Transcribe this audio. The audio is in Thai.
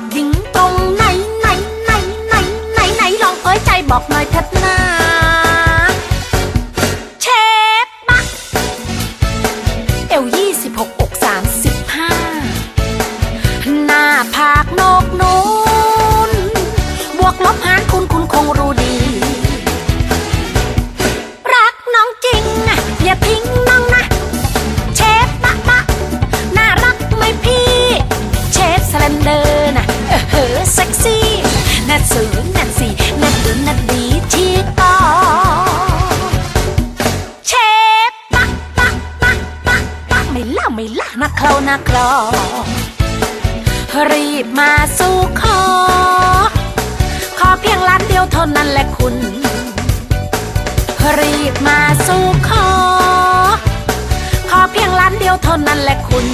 ับหญิงตรงไหนไหนไหนไหนไหนไหนลองเอ้ยใจบอกหน่อยเถิดนะเชฟปะเอวยี่ะไม่ล่าไม่ล่านะเครานะครอรีบมาสู่ขอ ขอเพียงล้านเดียวเท่านั้นแหละคุณ รีบมาสู่ขอ ขอเพียงล้านเดียวเท่านั้นแหละคุณ